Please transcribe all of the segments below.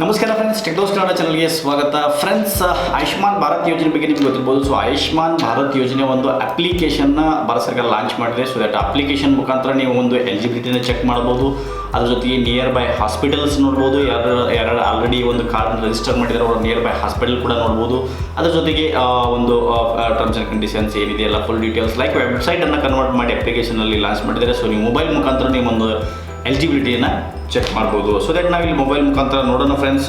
ನಮಸ್ಕಾರ ಫ್ರೆಂಡ್ಸ್ ಟೆಕ್ನೋಸ್ ಕನ್ನಡ ಚಾನಲ್ಗೆ ಸ್ವಾಗತ. ಫ್ರೆಂಡ್ಸ್ ಆಯುಷ್ಮಾನ್ ಭಾರತ್ ಯೋಜನೆ ಬಗ್ಗೆ ನಿಮ್ಗೆ ಗೊತ್ತಿರ್ಬೋದು. ಸೊ ಆಯುಷ್ಮಾನ್ ಭಾರತ್ ಯೋಜನೆ ಒಂದು ಅಪ್ಲಿಕೇಶನ್ನ ಭಾರತ ಸರ್ಕಾರ ಲಾಂಚ್ ಮಾಡಿದೆ. ಸೊ ದಟ್ ಅಪ್ಲಿಕೇಶನ್ ಮುಖಾಂತರ ನೀವು ಒಂದು ಎಲಿಜಿಬಿಲಿಟಿನ ಚೆಕ್ ಮಾಡ್ಬೋದು ಅದ್ರ ಜೊತೆಗೆ ನಿಯರ್ ಬೈ ಹಾಸ್ಪಿಟಲ್ಸ್ ನೋಡ್ಬೋದು. ಯಾರು ಯಾರು ಆಲ್ರೆಡಿ ಒಂದು ಕಾರ್ಡ್ ರಿಜಿಸ್ಟರ್ ಮಾಡಿದ್ದಾರೆ ಅವರು ನಿಯರ್ ಬೈ ಹಾಸ್ಪಿಟಲ್ ಕೂಡ ನೋಡ್ಬೋದು. ಅದ್ರ ಜೊತೆಗೆ ಒಂದು ಟರ್ಮ್ಸ್ ಆ್ಯಂಡ್ ಕಂಡೀಷನ್ಸ್ ಏನಿದೆ, ಎಲ್ಲ ಫುಲ್ ಡೀಟೇಲ್ಸ್ ಲೈಕ್ ವೆಬ್ಸೈಟನ್ನು ಕನ್ವರ್ಟ್ ಮಾಡಿ ಅಪ್ಲಿಕೇಶನಲ್ಲಿ ಲಾಂಚ್ ಮಾಡಿದ್ದಾರೆ ಸೊ ನೀವು ಮೊಬೈಲ್ ಮುಖಾಂತರ ನೀವು ಒಂದು ಎಲಿಜಿಬಿಲಿಟಿಯನ್ನು ಚೆಕ್ ಮಾಡ್ಬೋದು. ಸೊ ದಟ್ ನಾವಿಲ್ಲಿ ಮೊಬೈಲ್ ಮುಖಾಂತರ ನೋಡೋಣ ಫ್ರೆಂಡ್ಸ್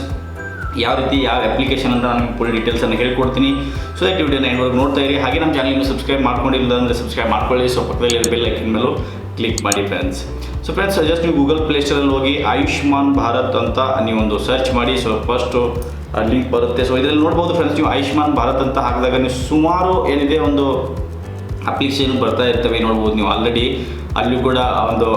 ಯಾವ ರೀತಿ, ಯಾವ ಅಪ್ಲಿಕೇಶನ್ ಅಂತ ನಾನು ಫುಲ್ ಡೀಟೇಲ್ಸನ್ನು ಹೇಳ್ಕೊಡ್ತೀನಿ. ಸೊ ದಟ್ ವಿಡಿಯೋನ ಎಂಡ್ವರೆಗೆ ನೋಡ್ತಾ ಇರಿ. ಹಾಗೆ ನಮ್ಮ ಚಾನಲ್ನ ಸಬ್ಸ್ಕ್ರೈಬ್ ಮಾಡ್ಕೊಂಡಿಲ್ಲ ಅಂದರೆ ಸಬ್ಸ್ಕ್ರೈಬ್ ಮಾಡ್ಕೊಳ್ಳಿ. ಸೊ ಪಕ್ಕದಲ್ಲಿ ಬೆಲ್ ಐಕನ್ ಮೇಲೂ ಕ್ಲಿಕ್ ಮಾಡಿ ಫ್ರೆಂಡ್ಸ್ ಸೊ ಫ್ರೆಂಡ್ಸ್ ಜಸ್ಟ್ ನೀವು ಗೂಗಲ್ ಪ್ಲೇಸ್ಟೋರಲ್ಲಿ ಹೋಗಿ ಆಯುಷ್ಮಾನ್ ಭಾರತ್ ಅಂತ ನೀವೊಂದು ಸರ್ಚ್ ಮಾಡಿ. ಸೊ ಫಸ್ಟು ಲಿಂಕ್ ಬರುತ್ತೆ. ಸೊ ಇದರಲ್ಲಿ ನೋಡ್ಬೋದು ಫ್ರೆಂಡ್ಸ್ ನೀವು ಆಯುಷ್ಮಾನ್ ಭಾರತ್ ಅಂತ ಹಾಕಿದಾಗ ನೀವು ಸುಮಾರು ಏನಿದೆ ಒಂದು ಅಪ್ಲಿಕೇಶನ್ ಬರ್ತಾ ಇರ್ತವೆ ನೋಡ್ಬೋದು ನೀವು ಆಲ್ರೆಡಿ ಅಲ್ಲಿ ಕೂಡ ಒಂದು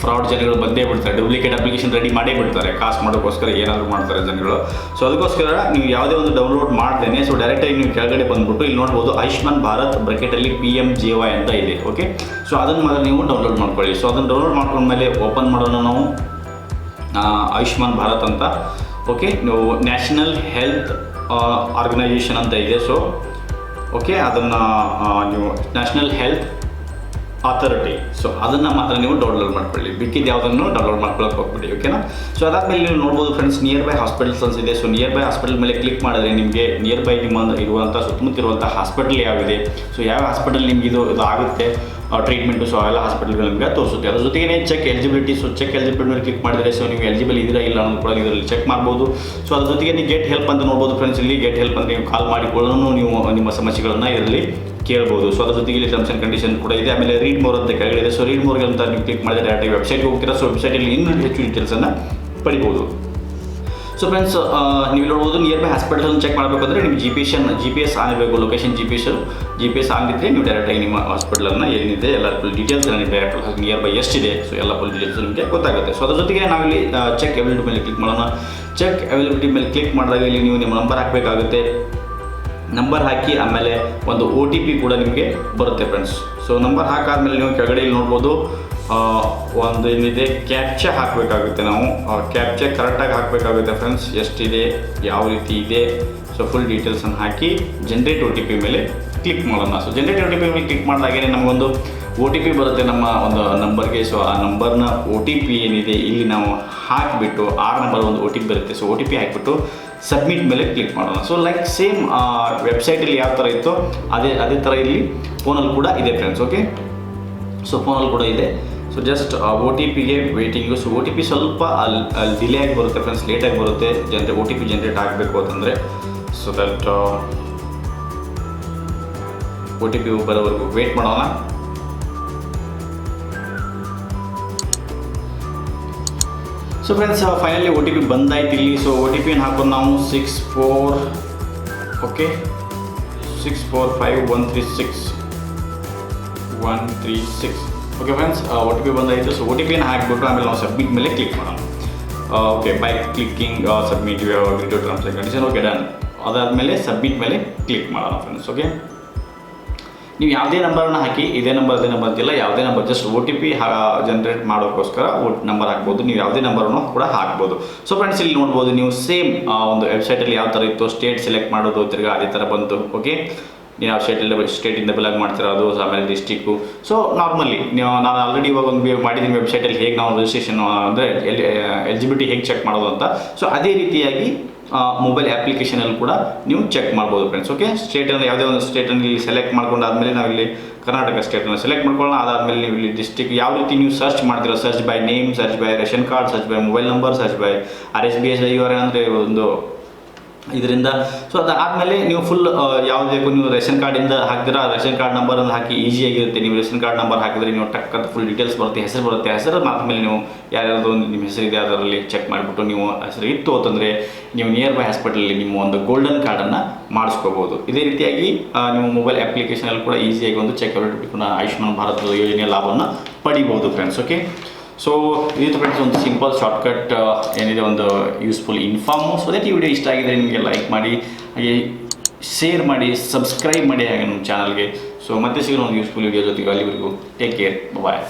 ಫ್ರಾಡ್ ಜನಗಳು ಬಂದೇ ಬಿಡ್ತಾರೆ ಡೂಪ್ಲಿಕೇಟ್ ಅಪ್ಲಿಕೇಶನ್ ರೆಡಿ ಮಾಡೇ ಬಿಡ್ತಾರೆ, ಕಾಸು ಮಾಡೋಕ್ಕೋಸ್ಕರ ಏನಾದರೂ ಮಾಡ್ತಾರೆ ಜನಗಳು. ಸೊ ಅದಕ್ಕೋಸ್ಕರ ನೀವು ಯಾವುದೇ ಒಂದು ಡೌನ್ಲೋಡ್ ಮಾಡ್ತೇನೆ ಸೊ ಡೈರೆಕ್ಟಾಗಿ ನೀವು ಕೆಳಗಡೆ ಬಂದುಬಿಟ್ಟು ಇಲ್ಲಿ ನೋಡ್ಬೋದು ಆಯುಷ್ಮಾನ್ ಭಾರತ್ ಬ್ರಕೆಟಲ್ಲಿ ಪಿ ಎಂ ಜೆ ವೈ ಅಂತ ಇದೆ ಓಕೆ ಸೊ ಅದನ್ನು ಮಾತ್ರ ನೀವು ಡೌನ್ಲೋಡ್ ಮಾಡ್ಕೊಳ್ಳಿ. ಸೊ ಅದನ್ನು ಡೌನ್ಲೋಡ್ ಮಾಡ್ಕೊಂಡ್ಮೇಲೆ ಓಪನ್ ಮಾಡೋಣ ನಾವು. ಆಯುಷ್ಮಾನ್ ಭಾರತ್ ಅಂತ ಓಕೆ ನೀವು ನ್ಯಾಷನಲ್ ಹೆಲ್ತ್ ಆರ್ಗನೈಸೇಷನ್ ಅಂತ ಇದೆ ಸೊ ಓಕೆ ಅದನ್ನು ನೀವು ನ್ಯಾಷನಲ್ ಹೆಲ್ತ್ ಅಥಾರಿಟಿ ಸೊ ಅದನ್ನು ಮಾತ್ರ ನೀವು ಡೌನ್ಲೋಡ್ ಮಾಡ್ಕೊಳ್ಳಿ. ಬಿಕ್ಕಿದ್ದು ಯಾವುದನ್ನು ಡೌನ್ಲೋಡ್ ಮಾಡ್ಕೊಳ್ಳೋಕೆ ಹೋಗ್ಬಿಡಿ ಓಕೆನಾ ಸೊ ಅದಾದಮೇಲೆ ನೀವು ನೋಡ್ಬೋದು ಫ್ರೆಂಡ್ಸ್ ನಿಯರ್ ಬೈ ಹಾಸ್ಪಿಟಲ್ಸ್ ಇದೆ. ಸೊ ನಿಯರ್ ಬೈ ಹಾಸ್ಪಿಟಲ್ ಮೇಲೆ ಕ್ಲಿಕ್ ಮಾಡಿದ್ರೆ ನಿಮಗೆ ನಿಯರ್ ಬೈ ನಿಮ್ಮ ಇರುವಂಥ ಸುತ್ತಮುತ್ತ ಹಾಸ್ಪಿಟಲ್ ಯಾವಿದೆ ಸೊ ಯಾವ ಹಾಸ್ಪಿಟಲ್ ನಿಮ್ಗೆ ಇದು ಇದು ಆಗುತ್ತೆ? ಟ್ರೀಟ್ಮೆಂಟು ಸೊ ಎಲ್ಲ ಹಾಸ್ಪಿಟಲ್ಗಳು ನಿಮಗೆ ತೋರಿಸುತ್ತೆ. ಅದ್ರ ಜೊತೆಗೆ check eligibility so check eligibility ಮೇಲೆ ಕ್ಲಿಕ್ ಮಾಡಿದರೆ ಸೊ ನೀವು ಎಲಿಜಿಬಲ್ ಇದೀರಾ ಇಲ್ಲ ಅನ್ನೋದು ಕೂಡ ಇದರಲ್ಲಿ ಚೆಕ್ ಮಾಡ್ಬೋದು. ಸೊ ಅದ್ರ ಜೊತೆಗೆ ನೀವು ಗೆಟ್ ಹೆಲ್ಪ್ ಅಂತ ನೋಡ್ಬೋದು ಫ್ರೆಂಡ್ಸ್ ಇಲ್ಲಿ ಗೆಟ್ ಹೆಲ್ಪ್ ಅಂತ ನೀವು ಕಾಲ್ ಮಾಡಿಕೊಳ್ಳೋನು ನೀವು ನಿಮ್ಮ ಸಮಸ್ಯೆಗಳನ್ನು ಇದರಲ್ಲಿ ಕೇಳ್ಬೋದು. ಸೊ ಅದ್ರ ಜೊತೆಗೆ ಇಲ್ಲಿ ಟರ್ಮ್ಸ್ ಆ್ಯಂಡ್ ಕಂಡೀಷನ್ ಕೂಡ ಇದೆ. ಆಮೇಲೆ ರೀಡ್ ಮೋರ್ ಅಂತ ಕೆಳಗಡೆ ಸೊ ರೀಡ್ ಮೋರ್ಗೆ ಅಂತ ನೀವು ಕ್ಲಿಕ್ ಮಾಡಿದರೆ ಡೈರೆಕ್ಟಾಗಿ ವೆಬ್ಸೈಟ್ಗೆ ಹೋಗ್ತೀರಾ? ಸೊ ವೆಬ್ಸೈಟಲ್ಲಿ ಇನ್ನೂ ಹೆಚ್ಚು ಡೀಟೇಲ್ಸನ್ನು ಪಡಿಬೋದು. ಸೊ ಫ್ರೆಂಡ್ಸ್ ನೀವು ನೋಡ್ಬೋದು ನಿಯರ್ ಬೈ ಹಾಸ್ಪಿಟಲ್ ಚೆಕ್ ಮಾಡಬೇಕಂದ್ರೆ ನಿಮ್ಗೆ G P S G P S on location G P S G P S on ಇದ್ದರೆ ನೀವು ಡೈರೆಕ್ಟಾಗಿ ನಿಮ್ಮ ಹಾಸ್ಪಿಟಲನ್ನು ಏನಿದೆ ಎಲ್ಲ ಫುಲ್ ಡೀಟೇಲ್ಸ್ ನನಗೆ ಡೈರೆಕ್ಟ್ ನಿಯರ್ ಬೈ ಎಷ್ಟಿದೆ. ಸೊ ಎಲ್ಲ ಫುಲ್ ಡೀಟೇಲ್ಸ್ ನಿಮಗೆ ಗೊತ್ತಾಗುತ್ತೆ. ಸೊ ಅದ್ರ ಜೊತೆಗೆ ನಾವಿಲ್ಲಿ ಚೆಕ್ ಅವೈಲಿಬಿಲಿಟಿ ಮೇಲೆ ಕ್ಲಿಕ್ ಮಾಡೋಣ. ಚೆಕ್ ಅವೈಲಿಬಿಲಿಟಿ ಮೇಲೆ ಕ್ಲಿಕ್ ಮಾಡಿದಾಗ ಇಲ್ಲಿ ನೀವು ನಿಮ್ಮ ನಂಬರ್ ಹಾಕಬೇಕಾಗುತ್ತೆ. ನಂಬರ್ ಹಾಕಿ ಆಮೇಲೆ ಒಂದು ಒ ಟಿ ಪಿ ಕೂಡ ನಿಮಗೆ ಬರುತ್ತೆ ಫ್ರೆಂಡ್ಸ್ ಸೊ ನಂಬರ್ ಹಾಕಾದ್ಮೇಲೆ ನೀವು ಕೆಳಗಡೆ ಇಲ್ಲಿ ನೋಡ್ಬೋದು ಒಂದು ಏನಿದೆ ಕ್ಯಾಪ್ಚ ಹಾಕಬೇಕಾಗುತ್ತೆ ನಾವು. ಕ್ಯಾಪ್ಚ ಕರೆಕ್ಟಾಗಿ ಹಾಕಬೇಕಾಗುತ್ತೆ ಫ್ರೆಂಡ್ಸ್ ಎಷ್ಟಿದೆ, ಯಾವ ರೀತಿ ಇದೆ. ಸೊ ಫುಲ್ ಡೀಟೇಲ್ಸನ್ನು ಹಾಕಿ ಜನ್ರೇಟ್ ಒ ಟಿ ಪಿ ಮೇಲೆ ಕ್ಲಿಕ್ ಮಾಡೋಣ. So generate O T P ಮೇಲೆ ಕ್ಲಿಕ್ ಮಾಡಿದಾಗೇ ನಮಗೊಂದು ಒ ಟಿ ಪಿ ಬರುತ್ತೆ ನಮ್ಮ ಒಂದು ನಂಬರ್ಗೆ ಸೊ ಆ ನಂಬರ್ನ ಒ ಟಿ ಪಿ ಏನಿದೆ, ಇಲ್ಲಿ ನಾವು ಹಾಕಿಬಿಟ್ಟು ಆ ನಂಬರ್ ಒಂದು ಒ ಟಿ ಪಿ ಬರುತ್ತೆ. ಸೊ ಒ ಟಿ ಪಿ ಹಾಕಿಬಿಟ್ಟು ಸಬ್ಮಿಟ್ ಮೇಲೆ ಕ್ಲಿಕ್ ಮಾಡೋಣ. ಸೊ ಲೈಕ್ ಸೇಮ್ ವೆಬ್ಸೈಟಲ್ಲಿ ಯಾವ ಥರ ಇತ್ತೋ ಅದೇ ಅದೇ ಥರ ಇಲ್ಲಿ ಫೋನಲ್ಲಿ ಕೂಡ ಇದೆ ಫ್ರೆಂಡ್ಸ್ ಓಕೆ ಸೊ ಫೋನಲ್ಲಿ ಕೂಡ ಇದೆ. ಸೊ ಜಸ್ಟ್ ಒ ಟಿ ಪಿಗೆ waiting so O T P ಸ್ವಲ್ಪ ಅಲ್ಲಿ ಅಲ್ಲಿ ಡಿಲೇ ಆಗಿ ಬರುತ್ತೆ ಫ್ರೆಂಡ್ಸ್ ಲೇಟಾಗಿ ಬರುತ್ತೆ. ಜನರೇ ಒ ಟಿ ಪಿ ಜನ್ರೇಟ್ ಆಗಬೇಕು ಅಂತಂದರೆ. So that O T P ಬರೋವರೆಗೂ ವೇಟ್ ಮಾಡೋಣ. So friends finally O T P ಬಂದಾಯ್ತು ಇಲ್ಲಿ. ಸೊ ಒ ಟಿ ಪಿನ ಹಾಕೊಂಡು ನಾವು? Six four okay six four five one three six one three six okay friends O T P ಬಂದಾಯಿತು. So O T ಪಿನ ಹಾಕಿಬಿಟ್ಟು ಆಮೇಲೆ ನಾವು ಸಬ್ಮಿಟ್ ಮೇಲೆ ಕ್ಲಿಕ್ ಮಾಡೋಣ. Okay by clicking submit video terms and condition okay done ಅದಾದಮೇಲೆ submit ಮೇಲೆ click ಮಾಡೋಣ friends okay ನೀವು ಯಾವುದೇ ನಂಬರನ್ನು ಹಾಕಿ, ಇದೇ ನಂಬರ್ ಅದೇ ನಂಬರ್ ಅಂತಿಲ್ಲ, ಯಾವುದೇ number just O T P generate ಮಾಡೋಕ್ಕೋಸ್ಕರ ನಂಬರ್ ಹಾಕ್ಬೋದು. ನೀವು ಯಾವುದೇ ನಂಬರನ್ನು ಕೂಡ ಹಾಕ್ಬೋದು. ಸೊ ಫ್ರೆಂಡ್ಸ್ ಇಲ್ಲಿ ನೋಡ್ಬೋದು, ನೀವು ಸೇಮ್ ಒಂದು ವೆಬ್ಸೈಟಲ್ಲಿ ಯಾವ ಥರ ಇತ್ತು ಸ್ಟೇಟ್ ಸೆಲೆಕ್ಟ್ ಮಾಡೋದು, ತಿರ್ಗಾ ಅದೇ ಥರ ಬಂತು ಓಕೆ ನೀವು ಯಾವ ಸ್ಟೇಟಲ್ಲಿ ಸ್ಟೇಟಿಂದ ಬಿಲಾಗ್ ಮಾಡ್ತೀರಾ ಅದು ಆಮೇಲೆ ಡಿಸ್ಟಿಕ್ಕು ಸೊ ನಾರ್ಮಲಿ ನೀವು ನಾನು ಆಲ್ರೆಡಿ ಇವಾಗ ಒಂದು ಮಾಡಿದ್ದೀನಿ ವೆಬ್ಸೈಟಲ್ಲಿ ಹೇಗೆ ನಾವು ರಿಜಿಸ್ಟ್ರೇಷನ್ ಅಂದರೆ ಎಲ್ ಎಲಿಜಿಬಿಲಿಟಿ ಹೇಗೆ ಚೆಕ್ ಮಾಡೋದು ಅಂತ. ಸೊ ಅದೇ ರೀತಿಯಾಗಿ ಮೊಬೈಲ್ ಅಪ್ಲಿಕೇಶನಲ್ಲಿ ಕೂಡ ನೀವು ಚೆಕ್ ಮಾಡ್ಬೋದು ಫ್ರೆಂಡ್ಸ್ ಓಕೆ ಸ್ಟೇಟನ್ನು ಯಾವುದೇ ಒಂದು ಸ್ಟೇಟನ್ನು ಇಲ್ಲಿ ಸೆಲೆಕ್ಟ್ ಮಾಡ್ಕೊಂಡಾದ್ಮೇಲೆ ನಾವು ಇಲ್ಲಿ ಕರ್ನಾಟಕ ಸ್ಟೇಟನ್ನು ಸೆಲೆಕ್ಟ್ ಮಾಡ್ಕೊಳ್ಳೋಣ. ಅದಾದಮೇಲೆ ನೀವು ಇಲ್ಲಿ ಡಿಸ್ಟಿಕ್ ಯಾವ ರೀತಿ ನೀವು ಸರ್ಚ್ ಮಾಡ್ತೀರಾ search by name search by ration card search by mobile number search by R S B S I ಅಂದರೆ ಒಂದು ಇದರಿಂದ ಸೊ ಅದಾದಮೇಲೆ ನೀವು ಫುಲ್ ಯಾವ್ದು ಬೇಕು ನೀವು ರೇಷನ್ ಕಾರ್ಡಿಂದ ಹಾಕಿದ್ರೆ ಆ ರೇಷನ್ ಕಾರ್ಡ್ ನಂಬರನ್ನು ಹಾಕಿ ಈಸಿಯಾಗಿರುತ್ತೆ ನೀವು ರೇಷನ್ ಕಾರ್ಡ್ ನಂಬರ್ ಹಾಕಿದ್ರೆ ನೀವು ಟಕ್ ಅಂತ ಫುಲ್ ಡೀಟೇಲ್ಸ್ ಬರುತ್ತೆ, ಹೆಸರು ಬರುತ್ತೆ. ಹೆಸರು ಆದಮೇಲೆ ನೀವು ಯಾರ್ಯಾರ್ದು ಒಂದು ನಿಮ್ಮ ಹೆಸರಿದೆ, ಅದರಲ್ಲಿ ಚೆಕ್ ಮಾಡಿಬಿಟ್ಟು ನೀವು ಹೆಸರು ಇತ್ತು ಅಂತಂದರೆ ನೀವು ನಿಯರ್ ಬೈ ಹಾಸ್ಪಿಟಲಲ್ಲಿ ನಿಮ್ಮ ಒಂದು ಗೋಲ್ಡನ್ ಕಾರ್ಡನ್ನು ಮಾಡಿಸ್ಕೋಬೋದು. ಇದೇ ರೀತಿಯಾಗಿ ನಿಮ್ಮ ಮೊಬೈಲ್ ಅಪ್ಲಿಕೇಶನಲ್ಲಿ ಕೂಡ ಈಸಿಯಾಗಿ ಒಂದು ಚೆಕ್ ಆಯುಷ್ಮಾನ್ ಭಾರತ್ ಯೋಜನೆಯ ಲಾಭವನ್ನು ಪಡಿಬೋದು ಫ್ರೆಂಡ್ಸ್ ಓಕೆ ಸೊ ಇದು ಫ್ರೆಂಡ್ಸ್ ಒಂದು ಸಿಂಪಲ್ ಶಾರ್ಟ್ಕಟ್ ಏನಿದೆ ಒಂದು ಯೂಸ್ಫುಲ್ ಇನ್ಫಾರ್ಮು ಸೊ ದಟ್ ಈ ವಿಡಿಯೋ ಇಷ್ಟ ಆಗಿದ್ರೆ ನಿಮಗೆ ಲೈಕ್ ಮಾಡಿ, ಹಾಗೆ ಶೇರ್ ಮಾಡಿ ಸಬ್ಸ್ಕ್ರೈಬ್ ಮಾಡಿ ಹಾಗೆ ನಮ್ಮ ಚಾನಲ್ಗೆ ಸೊ ಮತ್ತೆ ಸಿಗೋಣ ಒಂದು ಯೂಸ್ಫುಲ್ ವಿಡಿಯೋ ಜೊತೆಗೆ ಅಲ್ಲಿವರೆಗೂ. Take care bye